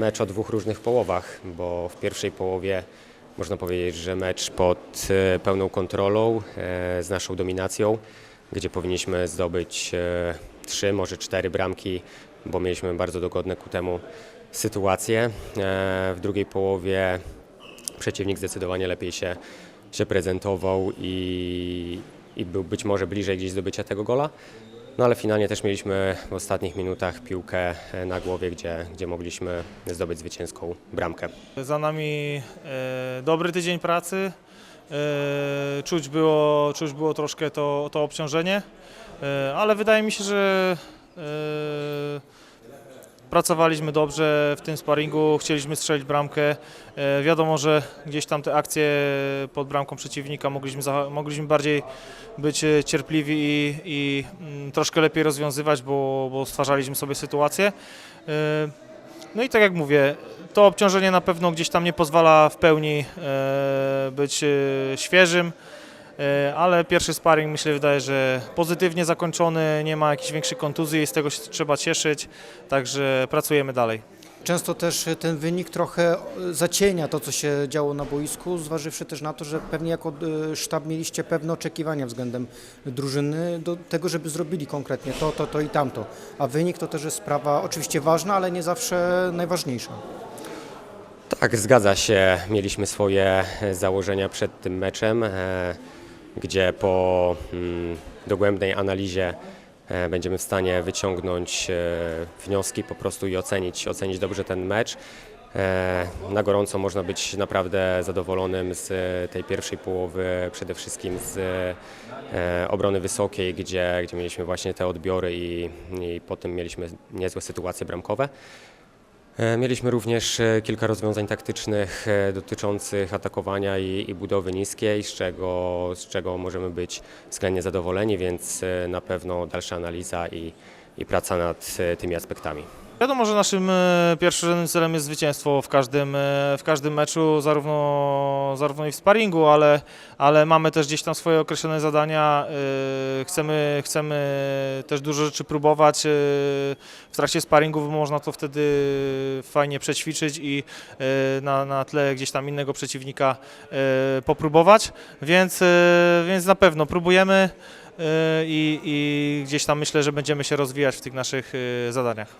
mecz o dwóch różnych połowach, bo w pierwszej połowie można powiedzieć, że mecz pod e, pełną kontrolą, e, z naszą dominacją, gdzie powinniśmy zdobyć e, trzy, może cztery bramki, bo mieliśmy bardzo dogodne ku temu sytuacje. W drugiej połowie przeciwnik zdecydowanie lepiej się, się prezentował i, i był być może bliżej gdzieś zdobycia tego gola. No ale finalnie też mieliśmy w ostatnich minutach piłkę e, na głowie, gdzie, gdzie mogliśmy zdobyć zwycięską bramkę. Za nami e, dobry tydzień pracy. E, czuć, było, czuć było troszkę to, to obciążenie, ale wydaje mi się, że pracowaliśmy dobrze w tym sparingu, chcieliśmy strzelić bramkę. E, wiadomo, że gdzieś tam te akcje pod bramką przeciwnika mogliśmy, mogliśmy bardziej być e, cierpliwi i, i mm, troszkę lepiej rozwiązywać, bo, bo stwarzaliśmy sobie sytuację. E, no i tak jak mówię, to obciążenie na pewno gdzieś tam nie pozwala w pełni być świeżym, ale pierwszy sparring myślę wydaje, że pozytywnie zakończony, nie ma jakichś większych kontuzji i z tego się trzeba cieszyć, także pracujemy dalej. Często też ten wynik trochę e, zacienia to, co się działo na boisku, zważywszy też na to, że pewnie jako e, sztab mieliście pewne oczekiwania względem drużyny do tego, żeby zrobili konkretnie to, to, to i tamto. A wynik to też jest sprawa oczywiście ważna, ale nie zawsze najważniejsza. Tak, zgadza się. Mieliśmy swoje e, założenia przed tym meczem, e, gdzie po mm, dogłębnej analizie e, będziemy w stanie wyciągnąć e, wnioski po prostu i ocenić, ocenić dobrze ten mecz. E, Na gorąco można być naprawdę zadowolonym z tej pierwszej połowy, przede wszystkim z obrony wysokiej, gdzie, gdzie mieliśmy właśnie te odbiory i, i potem mieliśmy niezłe sytuacje bramkowe. E, Mieliśmy również e, kilka rozwiązań taktycznych e, dotyczących atakowania i, i budowy niskiej, z czego, z czego możemy być względnie zadowoleni, więc na pewno dalsza analiza i, i praca nad tymi aspektami. Wiadomo, że naszym e, pierwszym celem jest zwycięstwo w każdym, e, w każdym meczu, zarówno, zarówno i w sparingu, ale, ale mamy też gdzieś tam swoje określone zadania. e, Chcemy, chcemy też dużo rzeczy próbować. W trakcie sparingu można to wtedy fajnie przećwiczyć i na, na tle gdzieś tam innego przeciwnika popróbować, więc, więc na pewno próbujemy i, i gdzieś tam myślę, że będziemy się rozwijać w tych naszych e, zadaniach.